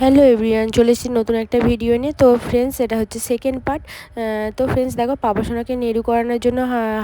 Hello everyone চলে এসেছি নতুন একটা ভিডিও নিয়ে। তো ফ্রেন্ডস এটা হচ্ছে সেকেন্ড পার্ট তো ফ্রেন্ডস দেখো পাপাসোনাকে নেড়ু করানোর জন্য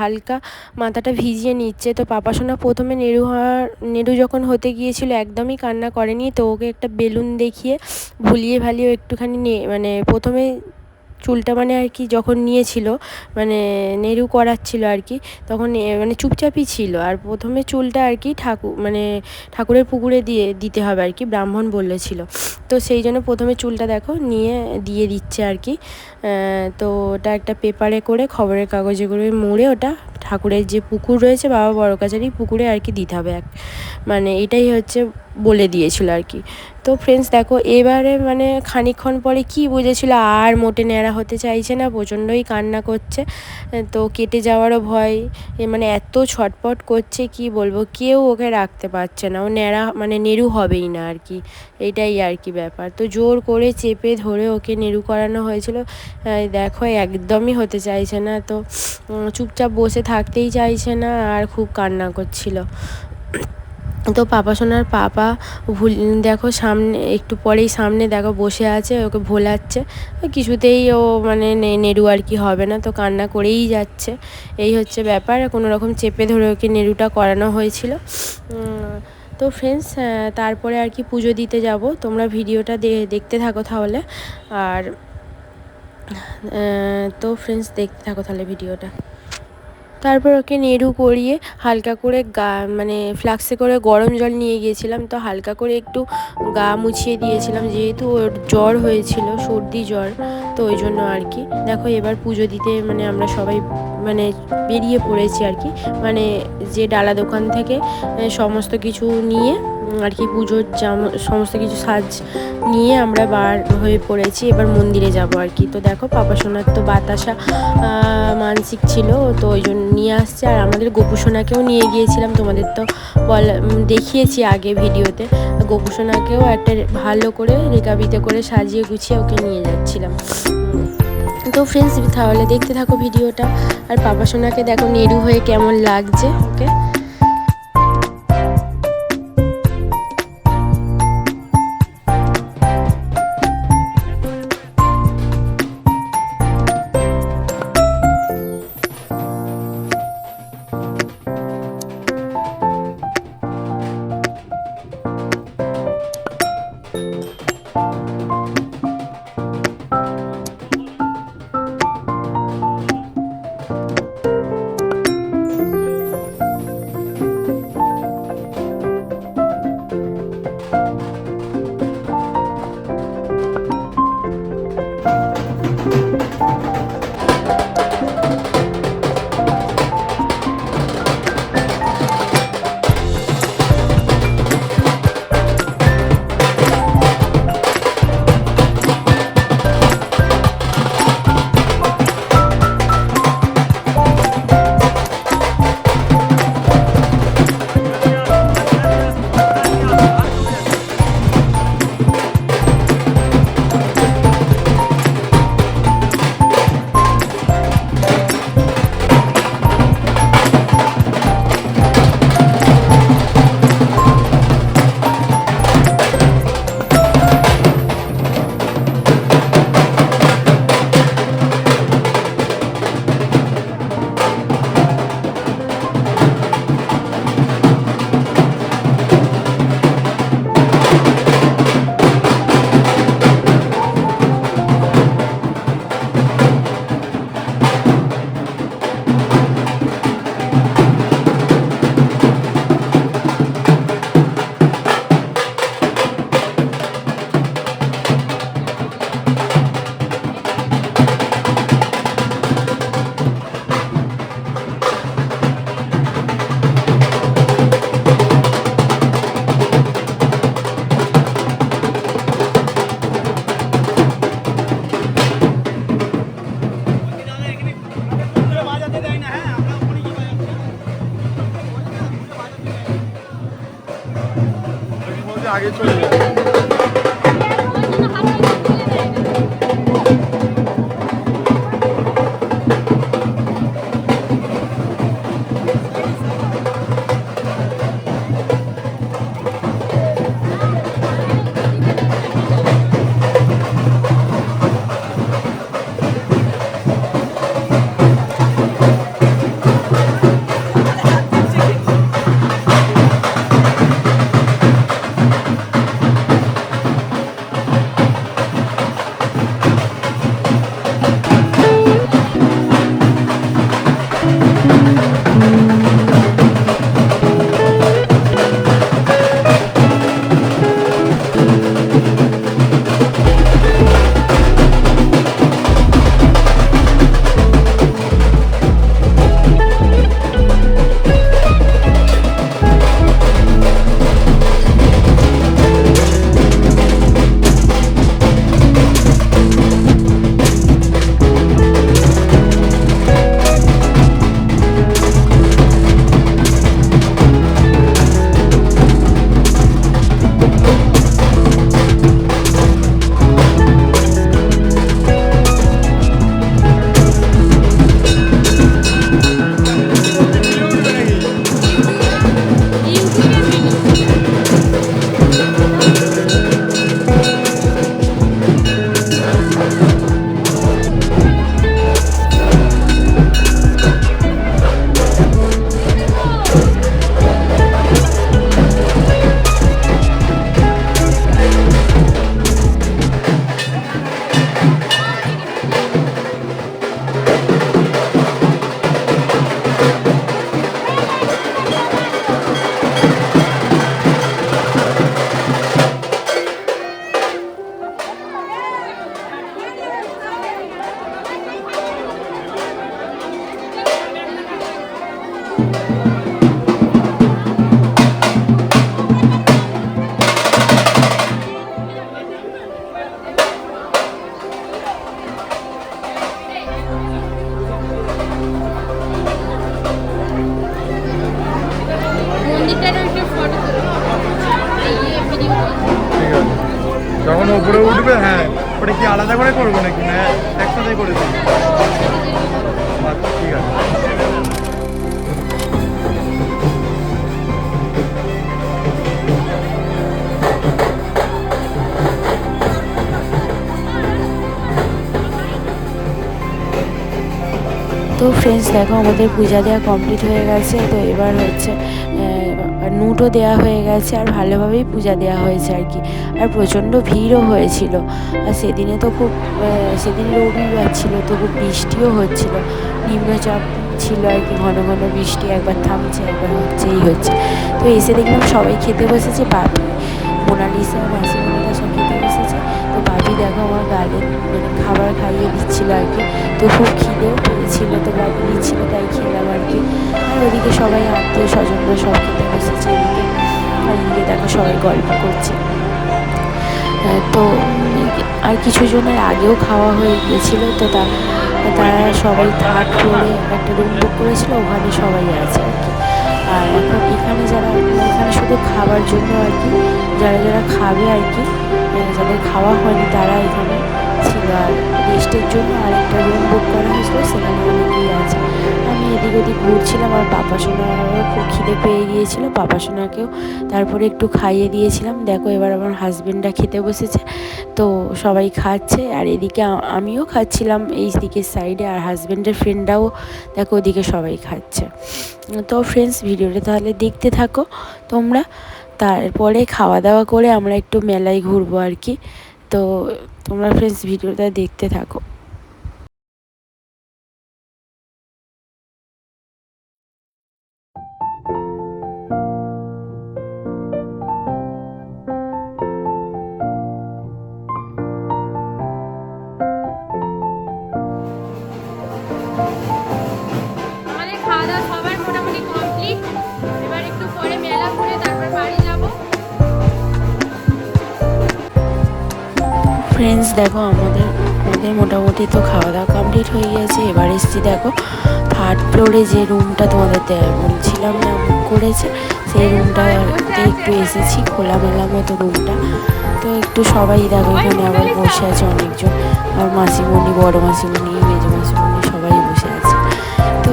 হালকা মাথাটা ভিজিয়ে নিচ্ছে। তো পাপাসোনা প্রথমে নেড়ু হওয়ার, নেড়ু যখন হতে গিয়েছিল, একদমই কান্না করেনি। তো ওকে একটা বেলুন দেখিয়ে ভুলিয়ে ভালিয়ে একটুখানি মানে প্রথমে চুলটা মানে আর কি যখন নিয়েছিল মানে নেরু করাচ্ছিল আর কি, তখন মানে চুপচাপই ছিল। আর প্রথমে চুলটা আর কি ঠাকুর মানে ঠাকুরের পুকুরে দিয়ে, দিতে হবে আর কি, ব্রাহ্মণ বলেছিল। তো সেই জন্য প্রথমে চুলটা দেখো, নিয়ে দিয়ে দিচ্ছে আর কি। তো ওটা একটা পেপারে করে, খবরের কাগজে করে মুড়ে ওটা ঠাকুরের যে পুকুর রয়েছে, বাবা বড় কাছারি পুকুরে আর কি দিতে হবে। এক মানে এটাই হচ্ছে বলে দিয়েছিল আর কি। তো ফ্রেন্ডস দেখো, এবারে মানে খানিক্ষণ পরে কি বুঝেছিল, আর মোটে ন্যাড়া হতে চাইছে না, প্রচণ্ডই কান্না করছে। তো কেটে যাওয়ারও ভয়, এ মানে এত ছটপট করছে, কি বলব? কেউ ওকে রাখতে পারছে না। ও ন্যাড়া মানে নেরু হবেই না আর কি। এটাই আর কি ব্যাপার। তো জোর করে চেপে ধরে ওকে নেরু করানো হয়েছিল। দেখো, একদমই হতে চাইছে না। তো চুপচাপ বসে থাকতেই চাইছে না আর খুব কান্না করছিল। তো পাপা সোনার পাপা ভুল, দেখো সামনে, একটু পরেই সামনে দেখো বসে আছে, ওকে ভোলাচ্ছে। কিছুতেই ও মানে নেড়ু আর কি হবে না, তো কান্না করেই যাচ্ছে। এই হচ্ছে ব্যাপার, কোনো রকম চেপে ধরে ওকে নেড়ুটা করানো হয়েছিল। তো ফ্রেন্ডস তারপরে আর কি পুজো দিতে যাব। তোমরা ভিডিওটা দেখতে থাকো তাহলে। আর তো ফ্রেন্ডস দেখতে থাকো তাহলে ভিডিওটা। তারপর ওকে নেড়ু করিয়ে হালকা করে গা মানে ফ্লাক্সে করে গরম জল নিয়ে গিয়েছিলাম, তো হালকা করে একটু গা মুছিয়ে দিয়েছিলাম, যেহেতু ওর জ্বর হয়েছিল। সর্দি, জ্বর, তো ওই জন্য আর কি। দেখো এবার পুজো দিতে মানে আমরা সবাই মানে বেরিয়ে পড়েছি আর কি। মানে যে ডালা দোকান থেকে সমস্ত কিছু নিয়ে আর কি পুজোর জামা, সমস্ত কিছু সাজ নিয়ে আমরা বার হয়ে পড়েছি। এবার মন্দিরে যাব আর কি। তো দেখো পাপা সোনার তো বাতাসা মানসিক ছিল, তো ওই জন্য নিয়ে আসছে। আর আমাদের গোপুসোনাকেও নিয়ে গিয়েছিলাম। তোমাদের তো বল দেখিয়েছি আগে ভিডিওতে। গোপুসোনাকেও একটা ভালো করে রেকাবিতে করে সাজিয়ে গুছিয়ে ওকে নিয়ে যাচ্ছিলাম। তো ফ্রেন্ডস তাহলে দেখতে থাকো ভিডিওটা। আর পাপা সোনাকে দেখো নেড়ু হয়ে কেমন লাগছে ওকে চলে যখন উপরে উঠবে হ্যাঁ ওটা কি আলাদা করে করব নাকি? হ্যাঁ একসাথে করে আচ্ছা ঠিক আছে। তো ফ্রেন্ডস দেখো আমাদের পূজা দেওয়া কমপ্লিট হয়ে গেছে। তো এবার হচ্ছে নুটও দেওয়া হয়ে গেছে আর ভালোভাবেই পূজা দেওয়া হয়েছে আর কি। আর প্রচণ্ড ভিড়ও হয়েছিল। আর সেদিনে তো খুব সেদিন রবিবার ছিল, তো খুব বৃষ্টিও হচ্ছিল। নিম্নচাপ ছিল আর কি, ঘন ঘন বৃষ্টি একবার থামছে, একবার হচ্ছেই হচ্ছে। তো এসে দেখলাম সবাই খেতে বসেছে বাপি মোনালিসা মাসি খাইয়ে দিচ্ছিল আর কি। তো খুব খিদেও পেয়েছিল, তো বাপি দিচ্ছিল তাই খেলাম আর কি। আর ওদিকে সবাই আত্মীয় স্বজনরা সব খেতে বসেছে, এদিকে আর দেখো সবাই গল্প করছে। তো আর কিছু জনের আগেও খাওয়া হয়ে গিয়েছিল, তো তা, তারা সবাই থার্ড ফ্লোরে একটা রুম বুক করেছিল, ওখানে সবাই আছে আর কি। আর এখন এখানে যারা, এখানে শুধু খাবার জন্য আর কি, যারা যারা খাবে আর কি যাদের খাওয়া হয়নি তারা এখানে ছিল আর রেস্টের জন্য আরেকটা রুম বুক করা হয়েছিল, সেখানে অনেকেই আছে। আমি এদিক ওদিক ঘুরছিলাম আর পাপা সোনারও খুব খিদে পেয়ে গিয়েছিল, পাপা সোনাকেও তারপরে একটু খাইয়ে দিয়েছিলাম। দেখো, এবার আমার হাজব্যান্ডরা খেতে বসেছে, তো সবাই খাচ্ছে, আর এদিকে আমিও খাচ্ছিলাম এই দিকের সাইডে আর হাজবেন্ডের ফ্রেন্ডরাও দেখো, ওদিকে সবাই খাচ্ছে। তো ফ্রেন্ডস ভিডিওটা তাহলে দেখতে থাকো তোমরা। তারপরে খাওয়া দাওয়া করে আমরা একটু মেলায় ঘুরবো আর কি। তো তোমরা ফ্রেন্ডস ভিডিওটা দেখতে থাকো। দেখো, আমাদের আমাদের মোটামুটি তো খাওয়া দাওয়া কমপ্লিট হয়ে গিয়েছে এবার এসছি দেখো থার্ড ফ্লোরে যে রুমটা তোমাদের বলছিলাম না বুক করেছে, সেই রুমটাতে একটু এসেছি, খোলামেলা মতো রুমটা তো একটু সবাই দেখো, এখানে আবার বসে আছে অনেকজন। আর মাসিমণি, বড় মাসিমণি, মেজো মাসিমণি সবাই বসে আছে। তো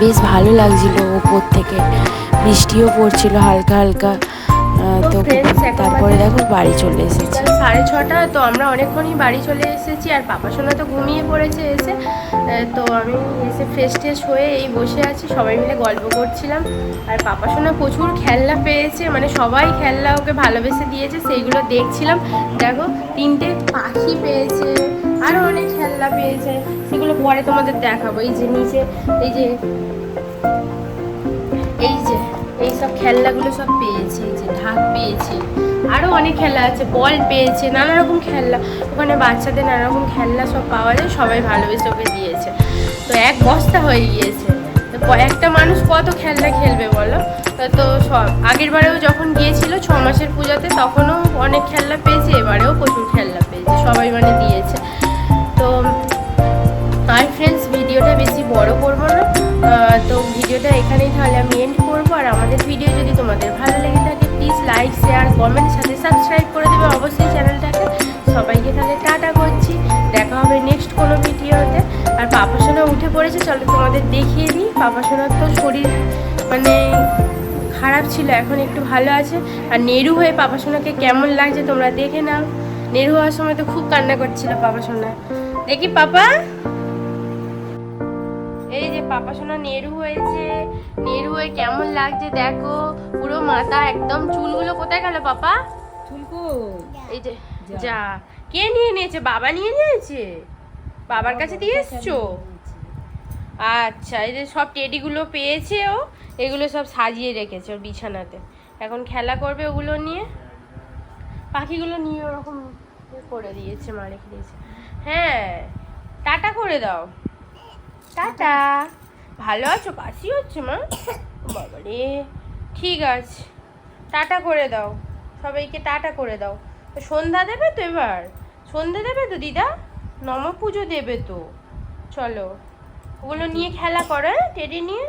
বেশ ভালো লাগছিল ওপর থেকে। বৃষ্টিও পড়ছিল হালকা হালকা। তো তারপরে দেখো বাড়ি চলে এসেছি। সাড়ে ছটা তো আমরা অনেকক্ষণই বাড়ি চলে এসেছি আর পাপা সোনা তো ঘুমিয়ে পড়েছে এসে। তো আমি এসে ফ্রেশ ট্রেশ হয়ে এই বসে আছি সবাই মিলে গল্প করছিলাম। আর পাপা সোনা প্রচুর খেলনা পেয়েছে মানে সবাই খেলনা ওকে ভালোবেসে দিয়েছে সেইগুলো দেখছিলাম। দেখো তিনটে পাখি পেয়েছে আরও অনেক খেলনা পেয়েছে সেগুলো পরে তোমাদের দেখাবো। এই যে নিচে এই যে সব খেলনাগুলো সব পেয়েছে যে ঢাক পেয়েছে আরও অনেক খেলা আছে, বল পেয়েছে, নানা রকম খেলনা। ওখানে বাচ্চাদের নানা রকম খেলনা সব পাওয়া যায়, সবাই ভালোবেসে ওকে দিয়েছে। তো এক বস্তা হয়ে গিয়েছে। তো একটা মানুষ কত খেলনা খেলবে বলো? তা- সব, আগের বারেও যখন গিয়েছিল ছ মাসের পূজাতে, তখনও অনেক খেলনা পেয়েছে, এবারেও প্রচুর খেলনা পেয়েছে, সবাই মানে দিয়েছে। তো আর ফ্রেন্ডস ভিডিওটা বেশি বড় করব না। তো ভিডিওটা এখানেই তাহলে আমি এন্ড করব। আর আমাদের ভিডিও যদি তোমাদের ভালো লেগে থাকে প্লিজ লাইক শেয়ার কমেন্ট সাথে সাবস্ক্রাইব করে দেবে। অবশ্যই চ্যানেলটাকে সবাইকে তাহলে টাটা করছি। দেখা হবে নেক্সট কোনো ভিডিওতে। আর পাপাসোনা উঠে পড়েছে, চলো তোমাদের দেখিয়ে দিই। পাপাসোনার তো শরীর মানে খারাপ ছিল, এখন একটু ভালো আছে। আর নেরু হয়ে পাপাসোনাকে কেমন লাগছে তোমরা দেখে নাও। নেরু হওয়ার সময় তো খুব কান্না করছিল পাপাসোনা দেখি পাপা। পাপা সোনা নেরু হয়েছে। নেরু হয়ে কেমন লাগছে দেখো? পুরো মাথা একদম চুলগুলো কোথায় গেল পাপা? চুলকো এই যে যা। কে নিয়ে নিয়েছে? বাবা নিয়ে নিয়েছে? বাবার কাছে দিয়ে এসছো? আচ্ছা এই যে সব টেডিগুলো পেয়েছে ও এগুলো সব সাজিয়ে রেখেছে ওর বিছানাতে। এখন খেলা করবে ওগুলো নিয়ে? পাখিগুলো নিয়ে ওরকম করে দিয়েছে মা রেখে দিয়েছে হ্যাঁ টাটা করে দাও। টাটা। ভালো আছো? কাশি হচ্ছে, মা? বাবা রে ঠিক আছে। টাটা করে দাও। সবাইকে টাটা করে দাও। সন্ধ্যা দেবে তো এবার? সন্ধ্যা দেবে তো, দিদা? নম পুজো দেবে তো। চলো। ওগুলো নিয়ে খেলা করো হ্যাঁ? টেডি নিয়ে?